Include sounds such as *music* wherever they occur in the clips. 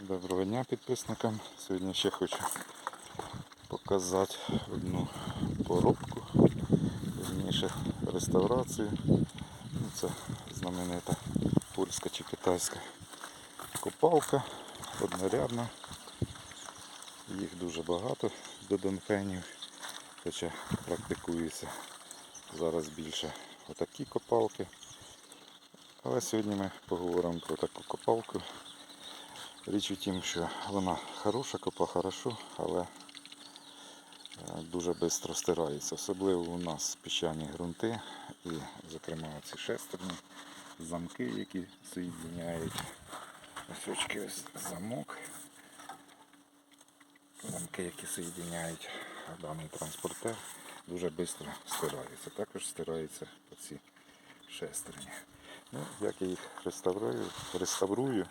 Доброго дня підписникам. Сьогодні ще хочу показати одну поробку, вірніше реставрацію. Ну, Це знаменита польська чи китайська копалка, однорядна. Їх дуже багато до донфенів, хоча практикуються зараз більше отакі копалки. Але сьогодні ми поговоримо про таку копалку. Річ у тім, що вона хороша, копа хорошо, але е, дуже швидко стирається. Особливо у нас піщані ґрунти і, зокрема, ці шестерні, замки, які соєдиняють. Ось очки ось замок. Замки, які соєдиняють даний транспортер, дуже швидко стираються. Також стираються оці шестерні. Ну, як я їх реставрую, реставрую,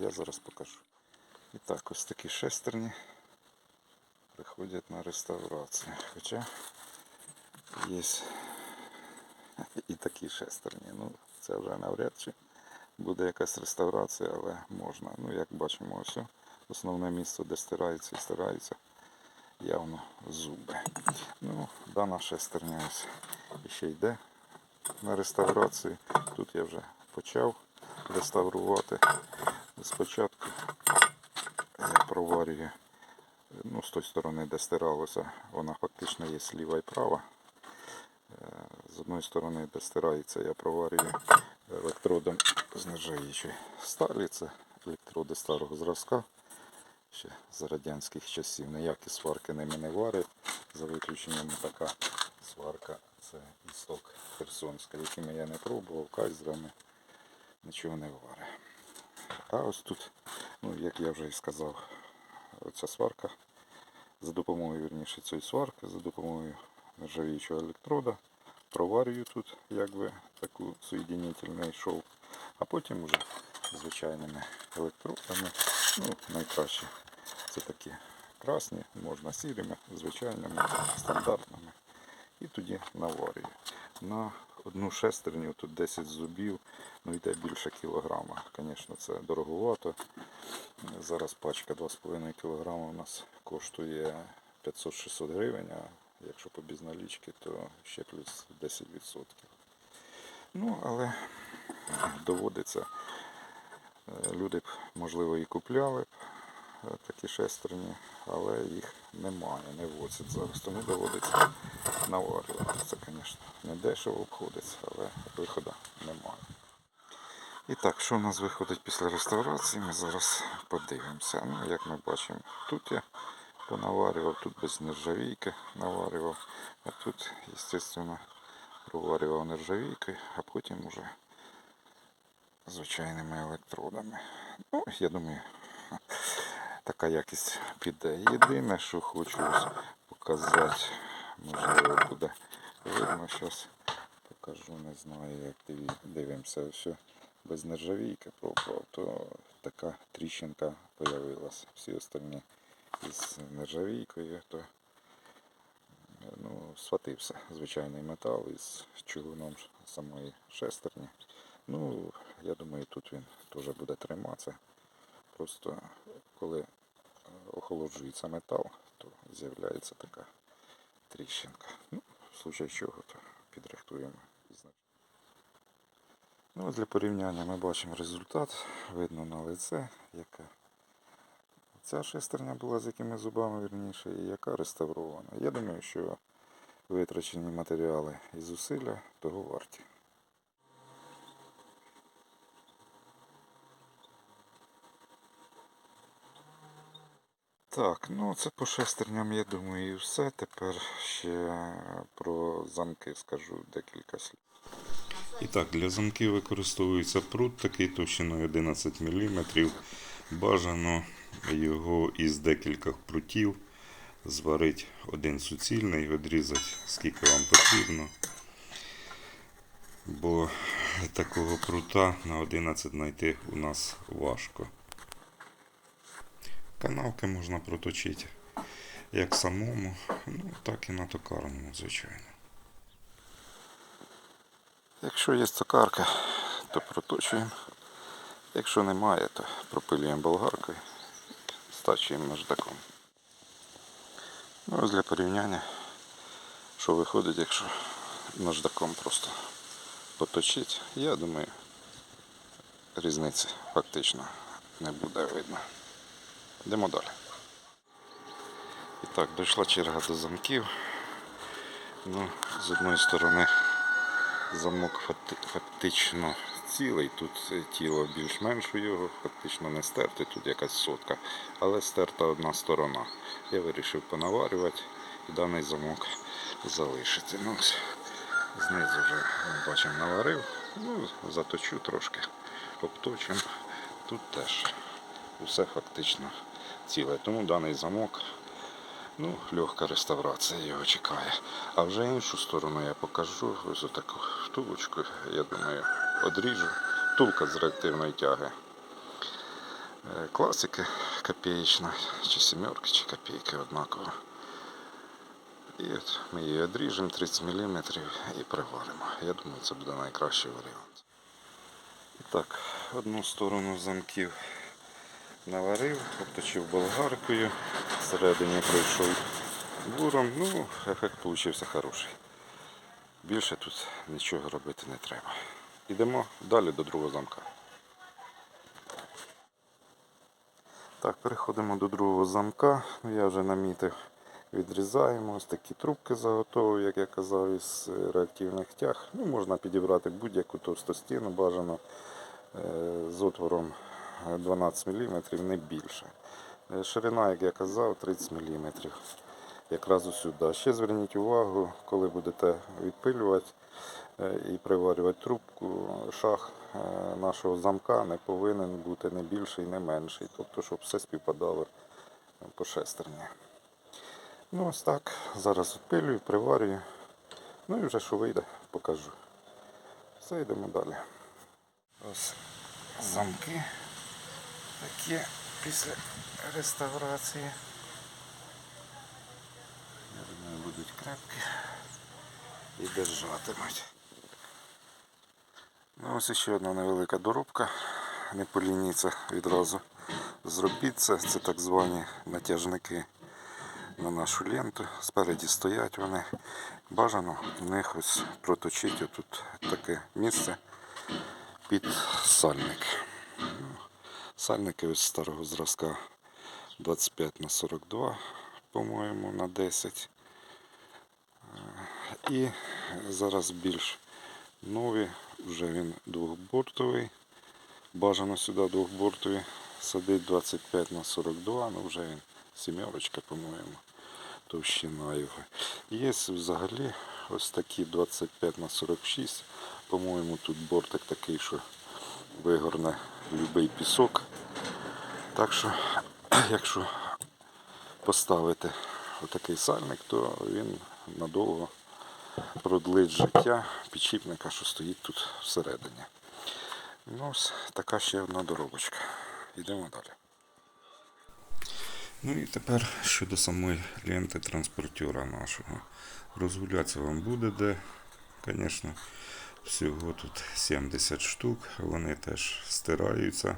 я зараз покажу. І так, ось такі шестерні приходять на реставрацію. Хоча є і такі шестерні. Ну, це вже навряд чи буде якась реставрація, але можна. Ну, як бачимо, ось основне місце, де стирається і стирається, явно зуби. Ну, дана шестерня ось ще йде на реставрацію. Тут я вже почав реставрувати. Спочатку я проварюю ну, з тої сторони, де стиралося, вона фактично є ліва і права. Е, З одної сторони, де стирається, я проварюю електродом з нержавіючої сталі. Це електроди старого зразка. Ще з радянських часів. Ніякі сварки ними не варять. За виключенням така сварка це істок Херсонська, якими я не пробував, кайзерами нічого не варить. А ось тут, ну як я вже і сказав, оця сварка за допомогою вірніше цієї сварки, за допомогою нержавіючого електрода проварюю тут якби таку соєдинительний шов, а потім уже звичайними електродами, ну найкраще це такі красні, можна сірими, звичайними, стандартними. І тоді наварюю. На одну шестерню тут 10 зубів, ну йде більше кілограма. Звісно, це дороговато. Зараз пачка 2,5 кг у нас коштує 500-600 гривень, а якщо по безналічки, то ще плюс 10%. Ну, але доводиться. Е, Люди б, можливо, і купляли б е, такі шестерні, але їх немає, не возять зараз. Тому доводиться наварювати. Це, звісно, не дешево обходиться, але виходу немає. І так, що в нас виходить після реставрації, ми зараз подивимося. Ну, як ми бачимо, тут я понаварював, тут без нержавійки наварював, а тут, звісно, проварював нержавійкою, а потім уже звичайними електродами. Ну, я думаю, така якість піде. Єдине, що хочу показати, можливо, буде видно зараз. Покажу, не знаю, як дивимося. Все без нержавійки пробував, то така тріщинка появилась. Всі остальні із нержавійкою, то ну, схватився звичайний метал із чугуном самої шестерні. Ну, я думаю, тут він теж буде триматися. Просто коли охолоджується метал, то з'являється така тріщинка. Ну, в случае чого, то підрихтуємо. Ну, для порівняння ми бачимо результат. Видно на лице, яка ця шестерня була з якими зубами вірніше, і яка реставрована. Я думаю, що витрачені матеріали і зусилля того варті. Так, ну це по шестерням, я думаю, і все. Тепер ще про замки скажу декілька слів. І так, для замків використовується прут такий товщиною 11 мм. Бажано його із декількох прутів зварити один суцільний, відрізати скільки вам потрібно. Бо такого прута на 11 знайти у нас важко. Канавки можна проточити як самому, ну так і на токарному, звичайно. Якщо є токарка, то проточуємо Якщо немає, то пропилюємо болгаркою, стачуємо наждаком. Ну, ось для порівняння, що виходить, якщо наждаком просто поточити, я думаю, різниці фактично не буде видно. Йдемо далі. І так, дійшла черга до замків. Ну, з одної сторони замок фактично цілий, тут е, тіло більш-менш його, фактично не стерте, тут якась сотка, але стерта одна сторона. Я вирішив понаварювати і даний замок залишити. Ну, знизу вже бачимо наварив, ну, заточу трошки, обточимо. Тут теж усе фактично ціле. Тому даний замок Ну, легка реставрація його чекає. А вже іншу сторону я покажу. Ось таку втулочку, я думаю, одріжу. Втулка з реактивної тяги. Е, Класики копеечна, чи сімерки, чи копійки однаково. І от ми її одріжемо 30 мм і приваримо. Я думаю, це буде найкращий варіант. І так, одну сторону замків наварив, обточив болгаркою, всередині пройшов буром. Ну, ефект вийшов хороший. Більше тут нічого робити не треба. Йдемо далі до другого замка. Так, переходимо до другого замка. Ну, Я вже намітив, відрізаємо. Ось такі трубки заготовив, як я казав, із е, реактивних тяг. Ну, можна підібрати будь-яку товстостіну бажано е, з отвором 12 мм, не більше. Е, Ширина, як я казав, 30 мм. Якраз усюди. Ще зверніть увагу, коли будете відпилювати е, і приварювати трубку, шах е, нашого замка не повинен бути не більший, не менший. Тобто, щоб все співпадало по шестерні. Ну ось так. Зараз відпилюю, приварюю. Ну і вже що вийде, покажу. Все, йдемо далі. Ось замки такі після реставрації. Я думаю, будуть крепкі і держатимуть. Ну, ось ще одна невелика доробка. Не полініться відразу зробіть це. Це так звані натяжники на нашу ленту. Спереді стоять вони. Бажано в них ось проточити тут таке місце під сальник. Сальники ось старого зразка 25 на 42, по-моєму, на 10. Е, І зараз більш нові, вже він двохбортовий. Бажано сюди двохбортові садить 25 на 42, ну вже він сімерочка, по-моєму, товщина його. Є взагалі ось такі 25 на 46. По-моєму, тут бортик такий, що вигорне будь-який пісок. Так що, *clears throat* якщо поставити отакий сальник, то він надовго продлить життя підшипника, що стоїть тут всередині. Ну, ось така ще одна доробочка. Йдемо далі. Ну і тепер щодо самої ленти транспортера нашого. Розгулятися вам буде де, звісно. Всього тут 70 штук, вони теж стираються.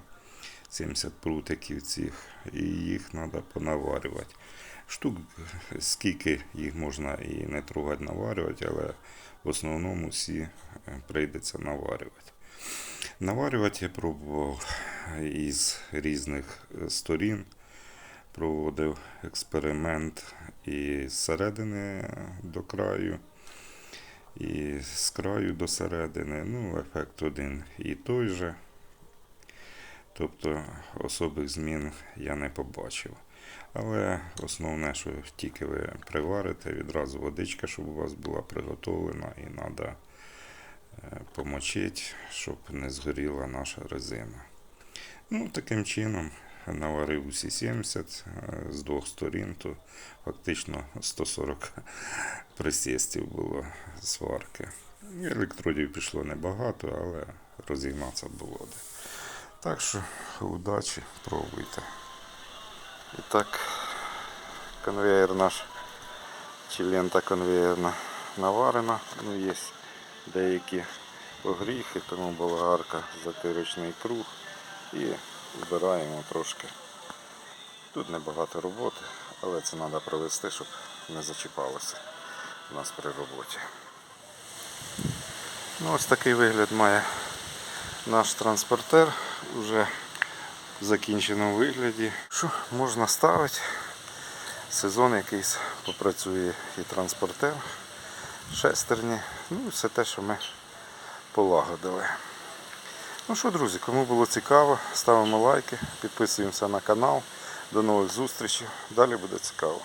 70 прутиків цих, і їх треба понаварювати. Штук скільки їх можна і не трогати наварювати, але в основному всі е, прийдеться наварювати. Наварювати я пробував із різних е, сторін. Проводив експеримент і з середини до краю, і з краю до середини. Ну, ефект один і той же. Тобто особих змін я не побачив. Але основне, що тільки ви приварите, відразу водичка, щоб у вас була приготовлена, і треба помочити, щоб не згоріла наша резина. Ну, таким чином наварив усі 70 е, з двох сторін, то фактично 140 присістів було сварки. Електродів пішло небагато, але розігнатися було де. Так що удачі, пробуйте. І так, конвейер наш, чи лента конвейерна наварена. Ну, є деякі огріхи, тому болгарка, затирочний круг. І збираємо трошки. Тут небагато роботи, але це треба провести, щоб не зачіпалося у нас при роботі. Ну, ось такий вигляд має наш транспортер уже в закінченому вигляді. Що можна ставити? Сезон якийсь попрацює і транспортер, шестерні, ну і все те, що ми полагодили. Ну що, друзі, кому було цікаво, ставимо лайки, підписуємося на канал. До нових зустрічей. Далі буде цікаво.